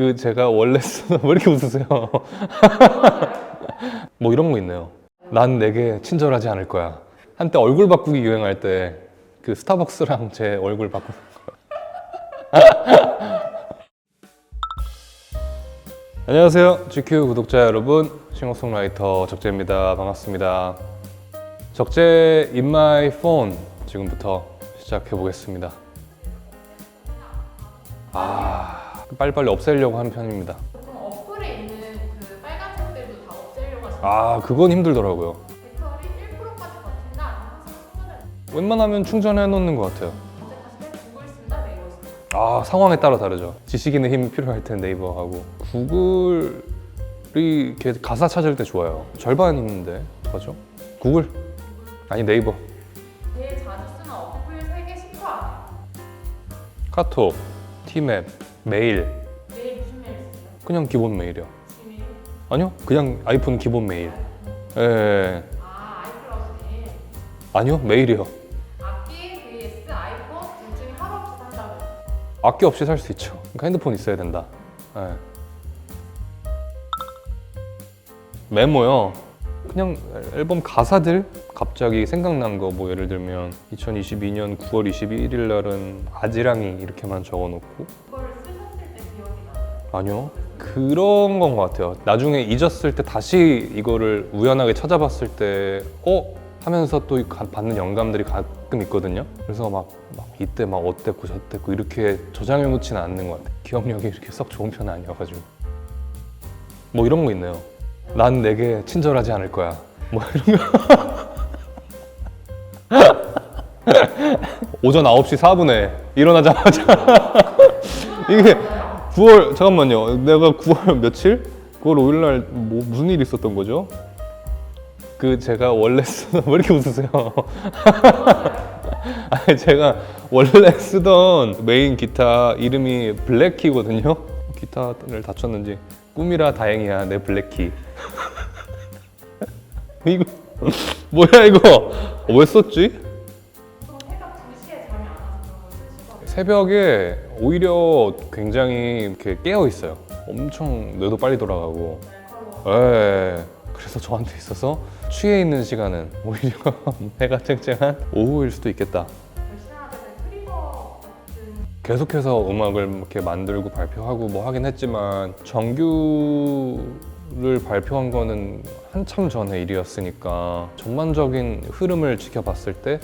그 제가 원래 쓰는 왜 이렇게 웃으세요? 뭐 이런 거 있네요. 난 내게 친절하지 않을 거야. 한때 얼굴 바꾸기 유행할 때 그 스타벅스랑 제 얼굴 바꾸는 거. 안녕하세요. GQ 구독자 여러분. 싱어송라이터 적재입니다. 반갑습니다. 적재 In My Phone 지금부터 시작해 보겠습니다. 아, 빨리빨리 없애려고 하는 편입니다. 보통 어플에 있는 그 빨간 색들도 다 없애려고 하시는 아, 그건 힘들더라고요. 배터리 1%까지 버틴다 아니면 항상 충전을 웬만하면 충전해 놓는 것 같아요. 쓴다 쓴다 아, 상황에 따라 다르죠. 지식인의 힘이 필요할 땐 네이버하고 구글이 이렇게 가사 찾을 때 좋아요. 절반 있는데 맞죠? 구글 아니 네이버 제일 자주 쓰는 어플 3개 10초 안에 카톡 티맵 메일 매일 무슨 메일 쓰세요? 그냥 기본 메일이요. 지메일? 아니요 그냥 아이폰 기본 메일. 예, 예. 아 아이클라우드 메일 아니요 메일이요. 악기 vs 아이폰 둘 중에 하루 없이 산다면 악기 없이 살 수 있죠. 그러니까 핸드폰 있어야 된다. 예. 메모요. 그냥 앨범 가사들 갑자기 생각난 거 뭐 예를 들면 2022년 9월 21일 날은 아지랑이 이렇게만 적어놓고 그거를 쓰셨을 때 기억이 나요? 아니요 그런 건 것 같아요. 나중에 잊었을 때 다시 이거를 우연하게 찾아봤을 때 어? 하면서 또 가- 받는 영감들이 가끔 있거든요. 그래서 막, 막 이때 막 어땠고 저땠고 이렇게 저장해 놓지는 않는 것 같아요. 기억력이 이렇게 썩 좋은 편은 아니어가지고 뭐 이런 거 있네요. 난 내게 친절하지 않을 거야. 뭐 이런 거. 오전 9시 4분에 일어나자마자 이게 9월 잠깐만요. 내가 9월 며칠? 9월 5일 날 뭐 무슨 일이 있었던 거죠? 그 제가 원래 쓰던 왜 이렇게 웃으세요? 아니 제가 원래 쓰던 메인 기타 이름이 블랙키거든요. 기타를 다쳤는지 꿈이라 다행이야 내 블랙키. 이거 뭐야 이거 왜 썼지? 보통 새벽 2시에 잠이 안 와서 그런 걸 쓰시거든요 새벽에 오히려 굉장히 이렇게 깨어 있어요. 엄청 뇌도 빨리 돌아가고. 예. 그래서 저한테 있어서 취해 있는 시간은 오히려 해가 쨍쨍한 오후일 수도 있겠다. 계속해서 음악을 이렇게 만들고 발표하고 뭐 하긴 했지만 정규를 발표한 거는 한참 전의 일이었으니까 전반적인 흐름을 지켜봤을 때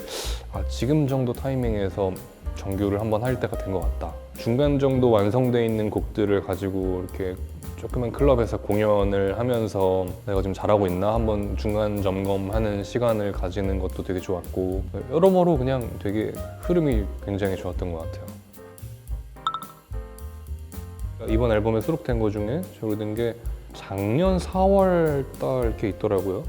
아, 지금 정도 타이밍에서 정규를 한번 할 때가 된 것 같다. 중간 정도 완성돼 있는 곡들을 가지고 이렇게 조그만 클럽에서 공연을 하면서 내가 지금 잘하고 있나 한번 중간 점검하는 시간을 가지는 것도 되게 좋았고 여러모로 그냥 되게 흐름이 굉장히 좋았던 것 같아요. 이번 앨범에 수록된 거 중에 제일 게 작년 4월 달 이렇게 있더라고요.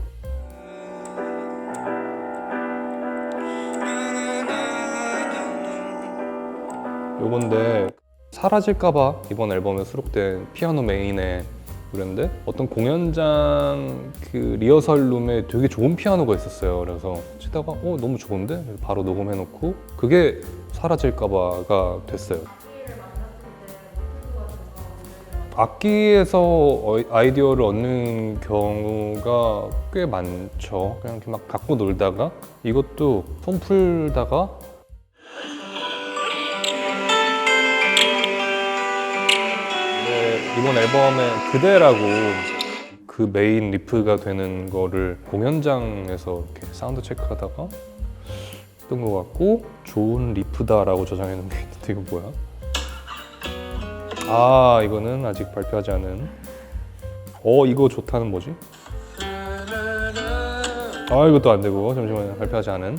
요건데 사라질까봐 이번 앨범에 수록된 피아노 메인의 노래인데 어떤 공연장 그 리허설 룸에 되게 좋은 피아노가 있었어요. 그래서 치다가 어 너무 좋은데 바로 녹음해놓고 그게 사라질까봐가 됐어요. 악기에서 어- 아이디어를 얻는 경우가 꽤 많죠. 그냥 이렇게 막 갖고 놀다가 이것도 손 풀다가 네, 이번 앨범에 그대라고 그 메인 리프가 되는 거를 공연장에서 이렇게 사운드 체크하다가 했던 것 같고 좋은 리프다라고 저장해 놓은 게 있는데 이거 뭐야? 아 이거는 아직 발표하지 않은. 어 이거 좋다는 뭐지? 아 이것도 안 되고. 잠시만요. 발표하지 않은.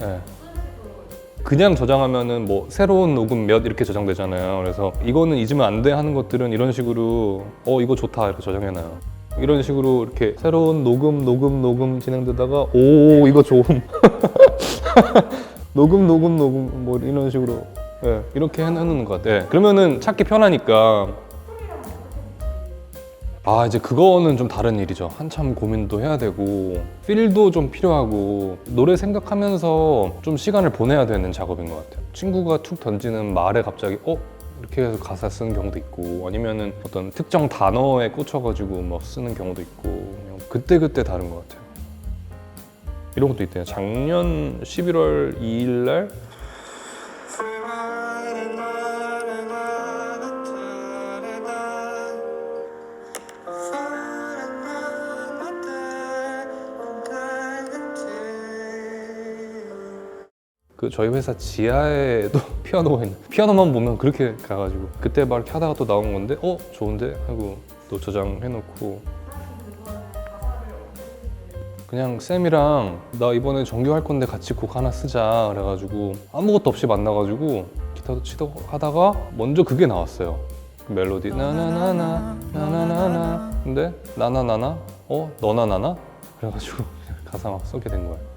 네. 그냥 저장하면은 뭐 새로운 녹음 몇 이렇게 저장되잖아요. 그래서 이거는 잊으면 안 돼 하는 것들은 이런 식으로 어 이거 좋다 이렇게 저장해놔요. 이런 식으로 이렇게 새로운 녹음 녹음 녹음 진행되다가 오 이거 좋음. 녹음 녹음 녹음 뭐 이런 식으로 예, 이렇게 해놓는 것 같아. 요 그러면은 찾기 편하니까. 아 이제 그거는 좀 다른 일이죠. 한참 고민도 해야 되고 필도 좀 필요하고 노래 생각하면서 좀 시간을 보내야 되는 작업인 것 같아요. 친구가 툭 던지는 말에 갑자기 어 이렇게 해서 가사 쓰는 경우도 있고 아니면은 어떤 특정 단어에 꽂혀가지고 뭐 쓰는 경우도 있고 그냥 그때 그때 다른 것 같아요. 이런 것도 있대요. 작년 11월 2일 날 그 저희 회사 지하에도 피아노가 있는 피아노만 보면 그렇게 가가지고 그때 막 이렇게 하다가 또 나온 건데 어 좋은데? 하고 또 저장해놓고. 그냥 쌤이랑 나 이번에 정규 할 건데 같이 곡 하나 쓰자 그래가지고 아무것도 없이 만나가지고 기타도 치다 하다가 먼저 그게 나왔어요. 그 멜로디 나나나나 나나나나 근데 나나나나? 어 너나 나나? 그래가지고 가사 막 써게 된 거예요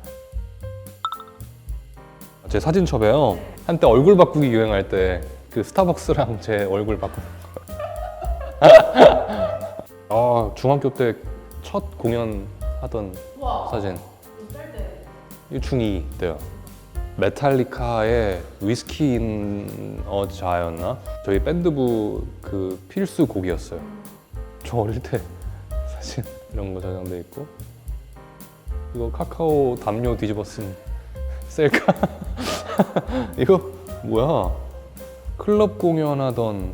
제 사진첩에요. 한때 얼굴 바꾸기 유행할 때 그 스타벅스랑 제 얼굴 바꾸는 거. 아 중학교 때 첫 공연 하던 와. 사진. 몇살 때? 이 중2 때요. 메탈리카의 위스키 인 어자였나? 저희 밴드부 그 필수 곡이었어요. 저 어릴 때 사진 이런 거 저장돼 있고 이거 카카오 담요 뒤집어 쓴 셀카 이거 뭐야? 클럽 공연하던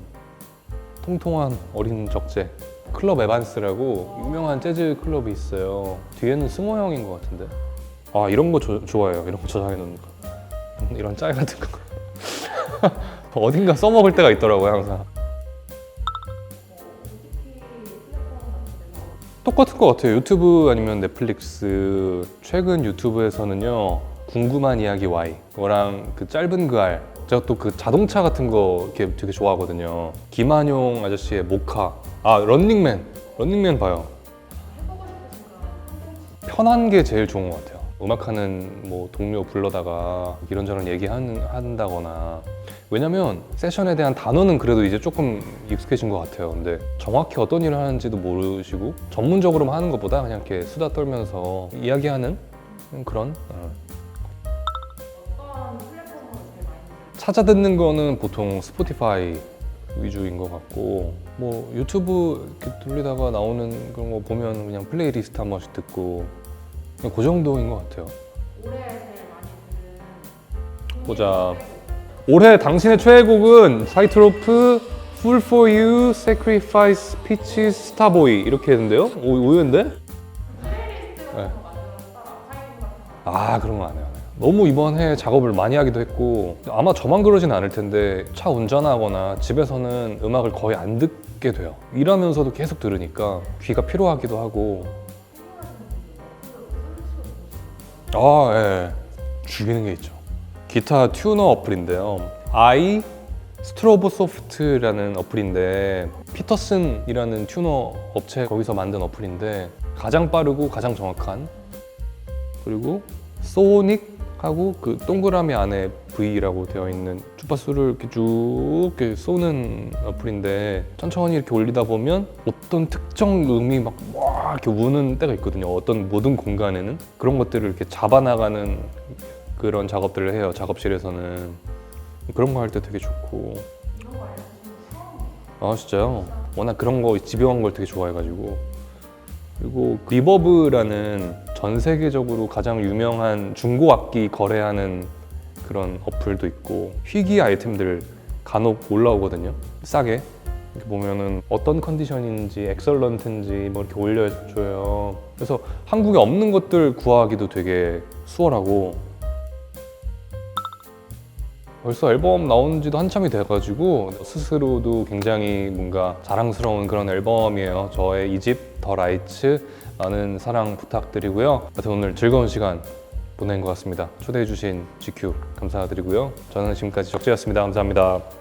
통통한 어린 적재 클럽 에반스라고 유명한 재즈 클럽이 있어요. 뒤에는 승호 형인 것 같은데. 아 이런 거 조- 좋아해요. 이런 거 저장해 놓는 거. 이런- 이런 짤 같은 거. 어딘가 써먹을 때가 있더라고요 항상. 똑같은 것 같아요. 유튜브 아니면 넷플릭스. 최근 유튜브에서는요. 궁금한 이야기 Y. 그거랑 그 짧은 그 알. 제가 또 그 자동차 같은 거 이렇게 되게 좋아하거든요. 김한용 아저씨의 모카. 아 런닝맨. 런닝맨 봐요. 편한 게 제일 좋은 것 같아요. 음악하는 뭐 동료 불러다가 이런저런 얘기한다거나 왜냐면 세션에 대한 단어는 그래도 이제 조금 익숙해진 것 같아요. 근데 정확히 어떤 일을 하는지도 모르시고 전문적으로만 하는 것보다 그냥 이렇게 수다 떨면서 이야기하는 그런 어. 찾아 듣는 거는 보통 스포티파이 위주인 것 같고 뭐 유튜브 이렇게 돌리다가 나오는 그런 거 보면 그냥 플레이리스트 한 번씩 듣고 그냥 그 정도인 것 같아요. 올해 제일 많이 들은 보자. 올해 당신의 최애곡은 사이트로프, Full for You, Sacrifice, Peaches, Starboy 이렇게 했는데요? 오, 의외인데? 네. 아 그런 거 안 해요. 너무 이번 해 작업을 많이 하기도 했고 아마 저만 그러진 않을 텐데 차 운전하거나 집에서는 음악을 거의 안 듣게 돼요. 일하면서도 계속 들으니까 귀가 피로하기도 하고 아 예. 죽이는 게 있죠. 기타 튜너 어플인데요. i 스트로보 소프트라는 어플인데 피터슨이라는 튜너 업체 거기서 만든 어플인데 가장 빠르고 가장 정확한 그리고 소닉 하고 그 동그라미 안에 V라고 되어 있는 주파수를 이렇게 쭉 이렇게 쏘는 어플인데 천천히 이렇게 올리다 보면 어떤 특정 음이 막 와 이렇게 우는 때가 있거든요. 어떤 모든 공간에는 그런 것들을 이렇게 잡아나가는 그런 작업들을 해요. 작업실에서는 그런 거 할 때 되게 좋고 아 진짜요? 워낙 그런 거 집요한 걸 되게 좋아해가지고 그리고 리버브라는 전 세계적으로 가장 유명한 중고 악기 거래하는 그런 어플도 있고 희귀 아이템들 간혹 올라오거든요. 싸게. 이렇게 보면은 어떤 컨디션인지 엑설런트인지 뭐 이렇게 올려줘요. 그래서 한국에 없는 것들 구하기도 되게 수월하고 벌써 앨범 나온 지도 한참이 돼가지고 스스로도 굉장히 뭔가 자랑스러운 그런 앨범이에요. 저의 이 집 더 라이츠 많은 사랑 부탁드리고요. 하여튼 오늘 즐거운 시간 보낸 것 같습니다. 초대해주신 GQ 감사드리고요. 저는 지금까지 적재였습니다. 감사합니다.